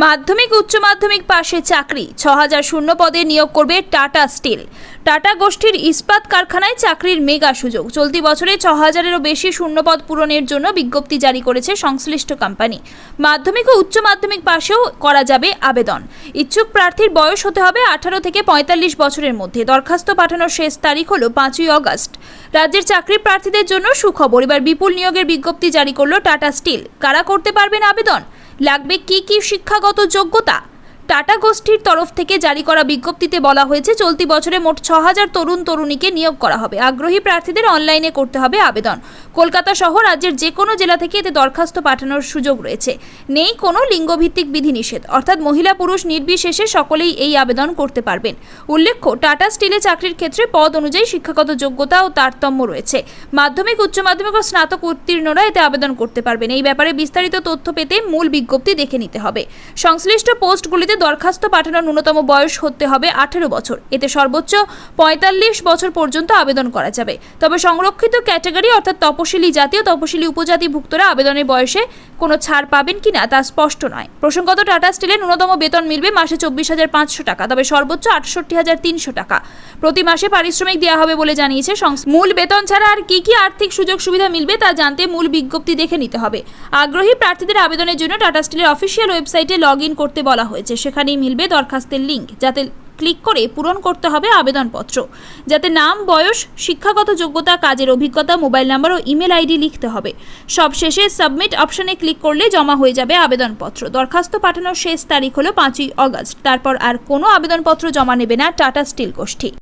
মাধ্যমিক, উচ্চ মাধ্যমিক পাশে চাকরি। ছ হাজার শূন্য পদে নিয়োগ করবে টাটা স্টিল। টাটা গোষ্ঠীর ইস্পাত কারখানায় চাকরির মেগা সুযোগ। চলতি বছরে ছ হাজারেরও বেশি শূন্যপদ পূরণের জন্য বিজ্ঞপ্তি জারি করেছে সংশ্লিষ্ট কোম্পানি। মাধ্যমিক ও উচ্চ মাধ্যমিক পাশেও করা যাবে আবেদন। ইচ্ছুক প্রার্থীর বয়স হতে হবে আঠারো থেকে পঁয়তাল্লিশ বছরের মধ্যে। দরখাস্ত পাঠানোর শেষ তারিখ হলো পাঁচই অগস্ট। রাজ্যের চাকরি প্রার্থীদের জন্য সুখবর। এবার বিপুল নিয়োগের বিজ্ঞপ্তি জারি করল টাটা স্টিল। কারা করতে পারবেন আবেদন? লাগবে কি কি শিক্ষাগত যোগ্যতা? টাটা গোষ্ঠীর তরফ থেকে জারি করা বিজ্ঞপ্তিতে বলা হয়েছে, চলতি বছরে মোট ছ হাজার তরুণ তরুণীকে নিয়োগ করা হবে। আগ্রহী প্রার্থীদের অনলাইনে করতে হবে আবেদন। কলকাতা সহ রাজ্যের যে কোনো জেলা থেকে এতে দরখাস্ত পাঠানোর সুযোগ রয়েছে। নেই কোনো লিঙ্গভিত্তিক বিধিনিষেধ। অর্থাৎ মহিলা পুরুষ নির্বিশেষে সকলেই এই আবেদন করতে পারবেন। উল্লেখ্য, টাটা স্টিলে চাকরির ক্ষেত্রে পদ অনুযায়ী শিক্ষাগত যোগ্যতা ও তারতম্য রয়েছে। মাধ্যমিক, উচ্চ মাধ্যমিক ও স্নাতক উত্তীর্ণরা এতে আবেদন করতে পারবেন। এই ব্যাপারে বিস্তারিত তথ্য পেতে মূল বিজ্ঞপ্তি দেখে নিতে হবে। সংশ্লিষ্ট পোস্টগুলিতে দরখাস্ত পাঠানোর ন্যূনতম বয়স হতে হবে আঠেরো বছর। এতে সর্বোচ্চ পঁয়তাল্লিশ বছর পর্যন্ত আবেদন করা যাবে। তবে সংরক্ষিত ক্যাটাগরি অর্থাৎ তপশিলি জাতি ও তপশিলি উপজাতিভুক্তরা আবেদনের বয়সে কোনো ছাড় পাবেন কি না তা স্পষ্ট নয়। প্রসঙ্গত টাটা স্টিলে ন্যূনতম বেতন মিলবে মাসে চব্বিশ হাজার পাঁচশো টাকা, তবে সর্বোচ্চ আটষট্টি হাজার তিনশো টাকা। প্রতি মাসে পারিশ্রমিক দেওয়া হবে বলে জানিয়েছে মূল বেতন ছাড়া আর কি কি আর্থিক সুযোগ সুবিধা মিলবে তা জানতে মূল বিজ্ঞপ্তি দেখে নিতে হবে। আগ্রহী প্রার্থীদের আবেদনের জন্য টাটা স্টিলের অফিসিয়াল ওয়েবসাইটে লগ করতে বলা হয়েছে। সেখানেই মিলবে দরখাস্তের লিঙ্ক, যাতে ক্লিক করে পূরণ করতে হবে আবেদনপত্র। যাতে নাম, বয়স, শিক্ষাগত যোগ্যতা, কাজের অভিজ্ঞতা, মোবাইল নাম্বার ও ইমেল আইডি লিখতে হবে। সব শেষে সাবমিট অপশনে ক্লিক করলে জমা হয়ে যাবে আবেদনপত্র। দরখাস্ত পাঠানোর শেষ তারিখ হলো পাঁচই অগস্ট। তারপর আর কোনো আবেদনপত্র জমা নেবে না টাটা স্টিল গোষ্ঠী।